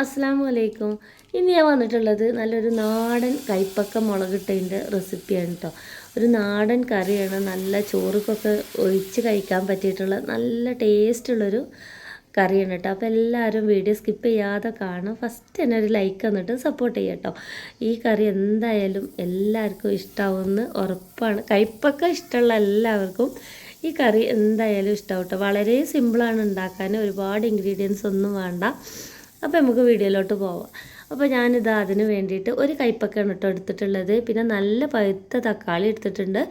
അസ്സാം അലൈക്കും. ഇന്ന് ഞാൻ വന്നിട്ടുള്ളത് നല്ലൊരു നാടൻ കൈപ്പക്ക മുളകിട്ടതിന്റെ റെസിപ്പിയാണ് കേട്ടോ ഒരു നാടൻ കറിയാണ്. നല്ല ചോറുക്കൊക്കെ ഒഴിച്ച് കഴിക്കാൻ പറ്റിയിട്ടുള്ള നല്ല ടേസ്റ്റുള്ളൊരു കറിയാണ് കേട്ടോ അപ്പോൾ എല്ലാവരും വീഡിയോ സ്കിപ്പ് ചെയ്യാതെ കാണും ഫസ്റ്റ് തന്നെ ഒരു ലൈക്ക് എന്നിട്ട് സപ്പോർട്ട് ചെയ്യാം കേട്ടോ ഈ കറി എന്തായാലും എല്ലാവർക്കും ഇഷ്ടമാവുമെന്ന് ഉറപ്പാണ്. കൈപ്പക്ക ഇഷ്ടമുള്ള എല്ലാവർക്കും ഈ കറി എന്തായാലും ഇഷ്ടമാവും കേട്ടോ വളരെ സിമ്പിളാണ് ഉണ്ടാക്കാൻ. ഒരുപാട് ഇൻഗ്രീഡിയൻസ് ഒന്നും വേണ്ട. അപ്പോൾ നമുക്ക് വീഡിയോയിലോട്ട് പോവാം. അപ്പോൾ ഞാനിത് അതിന് വേണ്ടിയിട്ട് ഒരു കൈപ്പക്കാണ് കേട്ടോ എടുത്തിട്ടുള്ളത്. പിന്നെ നല്ല പഴുത്ത തക്കാളി എടുത്തിട്ടുണ്ട്.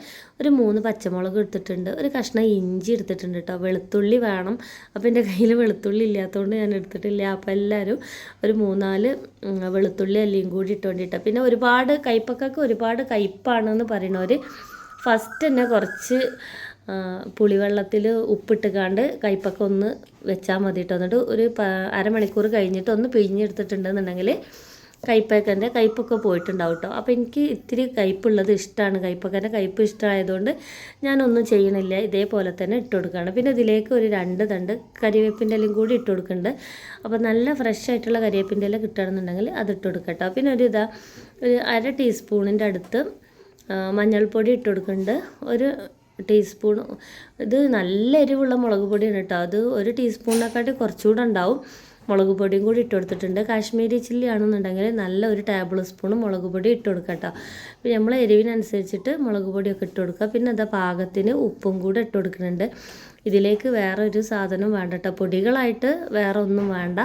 ഒരു മൂന്ന് പച്ചമുളക് എടുത്തിട്ടുണ്ട്. ഒരു കഷ്ണം ഇഞ്ചി എടുത്തിട്ടുണ്ട് കേട്ടോ. വെളുത്തുള്ളി വേണം. അപ്പോൾ എന്റെ കയ്യിൽ വെളുത്തുള്ളി ഇല്ലാത്തതുകൊണ്ട് ഞാൻ എടുത്തിട്ടില്ല. അപ്പോൾ എല്ലാവരും ഒരു മൂന്നാൽ വെളുത്തുള്ളി അല്ലിയും കൂടി ഇട്ടുകൊണ്ടിട്ടോ പിന്നെ ഒരുപാട് കൈപ്പക്കൊക്കെ ഒരുപാട് കയ്പ്പാണെന്ന് പറയണവർ ഫസ്റ്റ് തന്നെ കുറച്ച് പുളിവെള്ളത്തിൽ ഉപ്പിട്ടുകാണ്ട് കയ്പക്ക ഒന്ന് വെച്ചാൽ മതി കേട്ടോ എന്നിട്ട് ഒരു അരമണിക്കൂർ കഴിഞ്ഞിട്ട് ഒന്ന് പിഴിഞ്ഞെടുത്തിട്ടുണ്ടെന്നുണ്ടെങ്കിൽ കയ്പക്കന്റെ കയ്പൊക്കെ പോയിട്ടുണ്ടാവും കേട്ടോ അപ്പോൾ എനിക്ക് ഇത്തിരി കയ്പുള്ളത് ഇഷ്ടമാണ് കയ്പക്കന്റെ കയ്പ് ഇഷ്ടമായതുകൊണ്ട് ഞാനൊന്നും ചെയ്യണില്ല. ഇതേപോലെ തന്നെ ഇട്ട് കൊടുക്കുകയാണ് പിന്നെ ഇതിലേക്ക് ഒരു രണ്ട് തണ്ട് കരിവേപ്പിന്റെ ഇലയും കൂടി ഇട്ട് കൊടുക്കുന്നുണ്ട് അപ്പോൾ നല്ല ഫ്രഷ് ആയിട്ടുള്ള കരിവേപ്പിന്റെ ഇല കിട്ടുകയാണെന്നുണ്ടെങ്കിൽ അത് ഇട്ട് കൊടുക്കാം കേട്ടോ പിന്നെ ഒരു ഇതാ ഒരു അര ടീസ്പൂണിന്റെ അടുത്ത് മഞ്ഞൾപ്പൊടി ഇട്ട് കൊടുക്കുന്നുണ്ട് ഒരു ടീസ്പൂൺ ഇത് നല്ല എരിവുള്ള മുളക് പൊടിയാണ് കേട്ടോ. അത് ഒരു ടീസ്പൂണിനെക്കാട്ടി കുറച്ചുകൂടെ ഉണ്ടാവും. മുളക് പൊടിയും കൂടി ഇട്ട് കൊടുത്തിട്ടുണ്ട്. കാശ്മീരി ചില്ലി ആണെന്നുണ്ടെങ്കിൽ നല്ല ഒരു ടേബിൾ സ്പൂൺ മുളക് പൊടി ഇട്ട് കൊടുക്കുക കേട്ടോ. നമ്മൾ എരിവിനനുസരിച്ചിട്ട് മുളക് പൊടിയൊക്കെ ഇട്ട് കൊടുക്കുക. പിന്നെ അതാ പാകത്തിന് ഉപ്പും കൂടെ ഇട്ട് കൊടുക്കുന്നുണ്ട്. ഇതിലേക്ക് വേറെ ഒരു സാധനം വേണ്ട കേട്ടോ പൊടികളായിട്ട് വേറെ ഒന്നും വേണ്ട.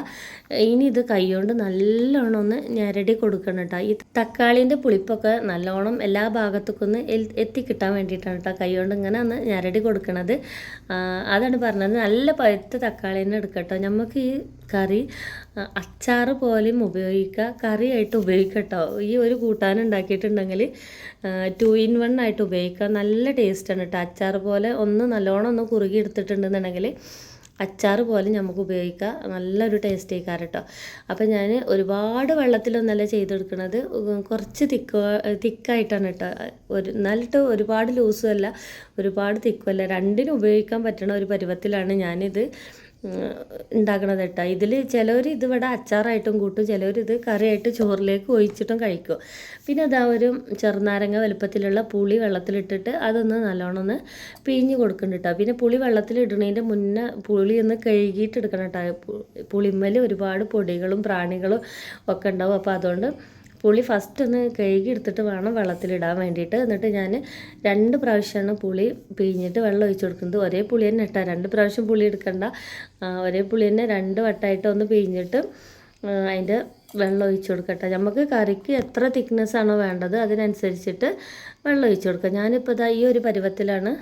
ഇനി ഇത് കൈകൊണ്ട് നല്ലോണം ഒന്ന് ഞരടി കൊടുക്കണം കേട്ടോ ഈ തക്കാളിന്റെ പുളിപ്പൊക്കെ നല്ലോണം എല്ലാ ഭാഗത്തേക്കും ഒന്ന് എത്തിക്കിട്ടാൻ വേണ്ടിയിട്ടാണ് കേട്ടോ കൈകൊണ്ട് ഇങ്ങനെ ഒന്ന് ഞരടി കൊടുക്കണത്. അതാണ് പറഞ്ഞത്. നല്ല പഴുത്ത തക്കാളി തന്നെ എടുക്കട്ടോ നമുക്ക് ഈ കറി അച്ചാർ പോലെയും ഉപയോഗിക്കുക കറിയായിട്ട് ഉപയോഗിക്കാം കേട്ടോ ഈ ഒരു കൂട്ടാൻ ഉണ്ടാക്കിയിട്ടുണ്ടെങ്കിൽ ടു ഇൻ വൺ ആയിട്ട് ഉപയോഗിക്കുക നല്ല ടേസ്റ്റാണ് കേട്ടോ അച്ചാർ പോലെ ഒന്ന് നല്ലോണം ഒന്ന് കുറുകി എടുത്തിട്ടുണ്ടെന്നുണ്ടെങ്കിൽ അച്ചാർ പോലെ നമുക്ക് ഉപയോഗിക്കാം. നല്ലൊരു ടേസ്റ്റ് ആയിക്കാറ് കേട്ടോ. അപ്പോൾ ഞാൻ ഒരുപാട് വെള്ളത്തിലൊന്നല്ല ചെയ്തെടുക്കുന്നത്. കുറച്ച് തിക്ക് തിക്കായിട്ടാണ് കേട്ടോ. ഒരു എന്നാലിട്ട് ഒരുപാട് ലൂസും അല്ല ഒരുപാട് തിക്കുമല്ല. രണ്ടിനും ഉപയോഗിക്കാൻ പറ്റണ ഒരു പരുവത്തിലാണ് ഞാനിത്. ഉണ്ടാക്കണത് കേട്ടോ. ഇതിൽ ചിലവർ ഇത് ഇവിടെ അച്ചാറായിട്ടും കൂട്ടും ചിലവർ ഇത് കറിയായിട്ട് ചോറിലേക്ക് ഒഴിച്ചിട്ടും കഴിക്കും. പിന്നെ അതാ ഒരു ചെറുനാരങ്ങ വലുപ്പത്തിലുള്ള പുളി വെള്ളത്തിലിട്ടിട്ട് അതൊന്ന് നല്ലോണം ഒന്ന് പിഴിഞ്ഞ് കൊടുക്കുന്നുണ്ട് കേട്ടോ. പിന്നെ പുളി വെള്ളത്തിലിടുന്നതിന്റെ മുന്നേ പുളി ഒന്ന് കഴുകിയിട്ട് എടുക്കണം കേട്ടോ. പുളിമ്മൽ ഒരുപാട് പൊടികളും പ്രാണികളും ഒക്കെ ഉണ്ടാവും. അപ്പോൾ അതുകൊണ്ട് പുളി ഫസ്റ്റ് ഒന്ന് കഴുകി എടുത്തിട്ട് വേണം വെള്ളത്തിലിടാൻ വേണ്ടിയിട്ട്. എന്നിട്ട് ഞാൻ രണ്ട് പ്രാവശ്യമാണ് പുളി പിഴിഞ്ഞിട്ട് വെള്ളം ഒഴിച്ചു കൊടുക്കുന്നത്. ഒരേ പുളി തന്നെ ഇട്ടാൽ രണ്ട് പ്രാവശ്യം പുളി എടുക്കണ്ട. ഒരേ പുളി തന്നെ രണ്ട് വട്ടമായിട്ട് ഒന്ന് പിഴിഞ്ഞിട്ട് അതിന്റെ വെള്ളം ഒഴിച്ചു കൊടുക്കട്ടെ. നമുക്ക് കറിക്ക് എത്ര തിക്നെസ് ആണോ വേണ്ടത് അതിനനുസരിച്ചിട്ട് വെള്ളം ഒഴിച്ചു കൊടുക്കുക ഞാനിപ്പോൾ ഇതാ ഈ ഒരു പരുവത്തിലാണ്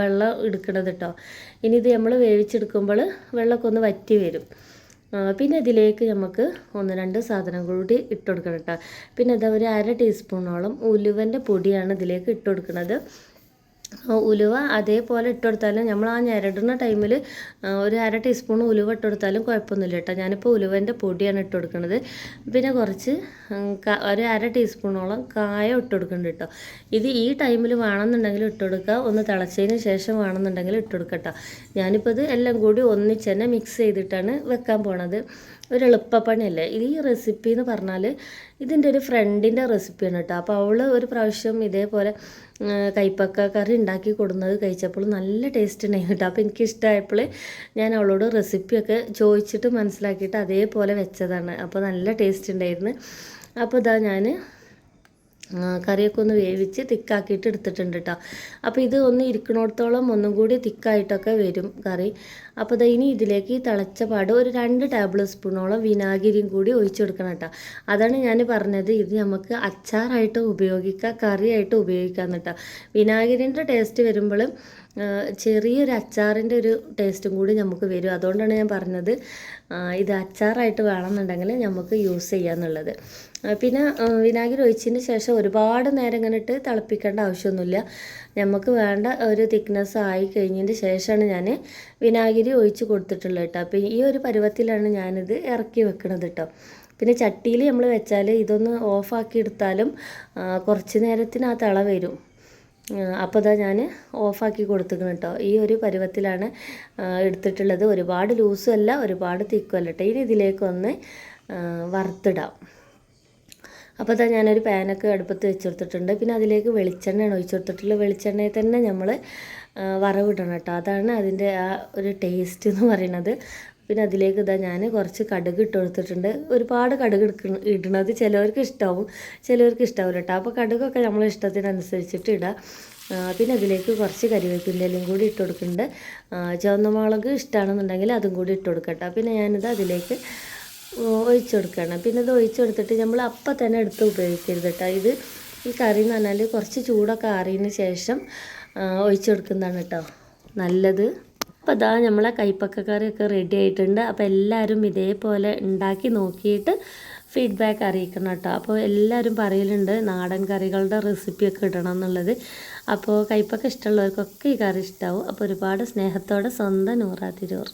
വെള്ളം എടുക്കണത് കേട്ടോ ഇനി ഇത് നമ്മൾ വേവിച്ചെടുക്കുമ്പോൾ വെള്ളമൊക്കെ ഒന്ന് വറ്റി വരും. പിന്നെ ഇതിലേക്ക് നമുക്ക് ഒന്ന് രണ്ട് സാധനം കൂടി ഇട്ട് കൊടുക്കണം കേട്ടോ. പിന്നെ ഇതാ ഒരു അര ടീസ്പൂണോളം ഉലുവന്റെ പൊടിയാണ് ഇതിലേക്ക് ഇട്ട് കൊടുക്കുന്നത് ഉലുവ അതേപോലെ ഇട്ട് കൊടുത്താലും നമ്മൾ ആ ഞരടുന്ന ടൈമിൽ ഒരു അര ടീസ്പൂൺ ഉലുവ ഇട്ട് കൊടുത്താലും കുഴപ്പമൊന്നുമില്ല കേട്ടോ. ഞാനിപ്പോൾ ഉലുവന്റെ പൊടിയാണ് ഇട്ട് കൊടുക്കുന്നത് പിന്നെ കുറച്ച് ഒരു അര ടീസ്പൂണോളം കായം ഇട്ട് കൊടുക്കുന്നുണ്ട് കേട്ടോ. ഇത് ഈ ടൈമിൽ വേണമെന്നുണ്ടെങ്കിൽ ഇട്ട് കൊടുക്കുക ഒന്ന് തിളച്ചതിന് ശേഷം വേണമെന്നുണ്ടെങ്കിൽ ഇട്ട് കൊടുക്കട്ടോ കേട്ടോ. ഞാനിപ്പോൾ ഇത് എല്ലാം കൂടി ഒന്നിച്ച് തന്നെ മിക്സ് ചെയ്തിട്ടാണ് വെക്കാൻ പോണത്. ഒരു എളുപ്പപ്പണിയല്ലേ? ഈ റെസിപ്പി എന്ന് പറഞ്ഞാൽ ഇതിന്റെ ഒരു ഫ്രണ്ടിന്റെ റെസിപ്പിയാണ് കേട്ടോ. അപ്പോൾ അവൾ ഒരു പ്രാവശ്യം ഇതേപോലെ കൈപ്പക്ക കറി ഉണ്ടാക്കി കൊടുക്കുന്നത് കഴിച്ചപ്പോൾ നല്ല ടേസ്റ്റ് ഉണ്ടായിരുന്നു കേട്ടോ. അപ്പോൾ എനിക്ക് ഇഷ്ടമായപ്പോൾ ഞാൻ അവളോട് റെസിപ്പിയൊക്കെ ചോദിച്ചിട്ട് മനസ്സിലാക്കിയിട്ട് അതേപോലെ വെച്ചതാണ്. അപ്പോൾ നല്ല ടേസ്റ്റ് ഉണ്ടായിരുന്നു. അപ്പോൾ ഇതാ ഞാൻ കറിയൊക്കെ ഒന്ന് വേവിച്ച് തിക്കാക്കിയിട്ട് എടുത്തിട്ടുണ്ട് കേട്ടോ അപ്പോൾ ഇത് ഒന്ന് ഇരിക്കണോടത്തോളം ഒന്നും കൂടി തിക്കായിട്ടൊക്കെ വരും കറി. അപ്പോൾ ദാ ഇനി ഇതിലേക്ക് തിളച്ച പാട് ഒരു രണ്ട് ടേബിൾ സ്പൂണോളം വിനാഗിരിയും കൂടി ഒഴിച്ചു കൊടുക്കണം കേട്ടോ അതാണ് ഞാൻ പറഞ്ഞത് ഇത് നമുക്ക് അച്ചാറായിട്ട് ഉപയോഗിക്കാം കറിയായിട്ട് ഉപയോഗിക്കാം കേട്ടോ വിനാഗിരിന്റെ ടേസ്റ്റ് വരുമ്പോൾ ചെറിയൊരു അച്ചാറിന്റെ ഒരു ടേസ്റ്റും കൂടി നമുക്ക് വരും. അതുകൊണ്ടാണ് ഞാൻ പറഞ്ഞത് ഇത് അച്ചാറായിട്ട് വേണമെന്നുണ്ടെങ്കിൽ നമുക്ക് യൂസ് ചെയ്യാന്നുള്ളത്. പിന്നെ വിനാഗിരി ഒഴിച്ചതിന് ശേഷം ഒരുപാട് നേരം കണ്ടിട്ട് തിളപ്പിക്കേണ്ട ആവശ്യമൊന്നുമില്ല. നമുക്ക് വേണ്ട ഒരു തിക്നെസ് ആയി കഴിഞ്ഞതിന് ശേഷമാണ് ഞാൻ വിനാഗിരി ഒഴിച്ച് കൊടുത്തിട്ടുള്ളത് കേട്ടോ. അപ്പോൾ ഈ ഒരു പരുവത്തിലാണ് ഞാനിത് ഇറക്കി വെക്കണത് കേട്ടോ. പിന്നെ ചട്ടിയിൽ നമ്മൾ വെച്ചാൽ ഇതൊന്ന് ഓഫാക്കി എടുത്താലും കുറച്ച് നേരത്തിന് ആ തിള വരും. അപ്പോൾ ഇതാ ഞാൻ ഓഫാക്കി കൊടുത്തിക്കണം കേട്ടോ. ഈ ഒരു പരുവത്തിലാണ് എടുത്തിട്ടുള്ളത്. ഒരുപാട് ലൂസും അല്ല ഒരുപാട് തിക്കും അല്ല കേട്ടോ. ഇനി ഇതിലേക്കൊന്ന് വറുത്തിടാം. അപ്പോൾ അതാ ഞാനൊരു പാനൊക്കെ അടുപ്പത്ത് വെച്ച് കൊടുത്തിട്ടുണ്ട്. പിന്നെ അതിലേക്ക് വെളിച്ചെണ്ണയാണ് ഒഴിച്ചു കൊടുത്തിട്ടുള്ളത്. വെളിച്ചെണ്ണയിൽ തന്നെ നമ്മൾ വറവിടണം കേട്ടോ. അതാണ് അതിന്റെ ആ ഒരു ടേസ്റ്റ് എന്ന് പറയുന്നത്. പിന്നെ അതിലേക്ക് ഇതാ ഞാൻ കുറച്ച് കടുക് ഇട്ട് കൊടുത്തിട്ടുണ്ട്. ഒരുപാട് കടുക് ഇടുന്നത് ചിലവർക്ക് ഇഷ്ടമാവും ചിലവർക്ക് ഇഷ്ടാവില്ല കേട്ടോ അപ്പോൾ കടുകൊക്കെ നമ്മളെ ഇഷ്ടത്തിനനുസരിച്ചിട്ട് ഇടാം. പിന്നെ അതിലേക്ക് കുറച്ച് കരിവേപ്പിന്റെലും കൂടി ഇട്ട് കൊടുക്കുന്നുണ്ട് ചുവന്ന മുളക് ഇഷ്ടമാണെന്നുണ്ടെങ്കിൽ അതും കൂടി ഇട്ട് കൊടുക്കട്ടോ. പിന്നെ ഞാനിത് അതിലേക്ക് ഒഴിച്ചു കൊടുക്കണം. പിന്നെ ഇത് ഒഴിച്ചു കൊടുത്തിട്ട് നമ്മൾ അപ്പം തന്നെ എടുത്ത് ഉപയോഗിക്കരുത് കേട്ടോ ഇത് ഈ കറി എന്ന് പറഞ്ഞാൽ കുറച്ച് ചൂടൊക്കെ ആറിയതിന് ശേഷം ഒഴിച്ചു കൊടുക്കുന്നതാണ് കേട്ടോ നല്ലത്. അപ്പോൾ അതാ നമ്മളെ കൈപ്പക്ക കറിയൊക്കെ റെഡി ആയിട്ടുണ്ട്. അപ്പോൾ എല്ലാവരും ഇതേപോലെ ഉണ്ടാക്കി നോക്കിയിട്ട് ഫീഡ്ബാക്ക് അറിയിക്കണം കേട്ടോ. അപ്പോൾ എല്ലാവരും പറയലുണ്ട് നാടൻ കറികളുടെ റെസിപ്പിയൊക്കെ ഇടണം എന്നുള്ളത്. അപ്പോൾ കൈപ്പൊക്കെ ഇഷ്ടമുള്ളവർക്കൊക്കെ ഈ കറി ഇഷ്ടമാവും അപ്പോൾ ഒരുപാട് സ്നേഹത്തോടെ സ്വന്തം നൂറാ തിരൂർ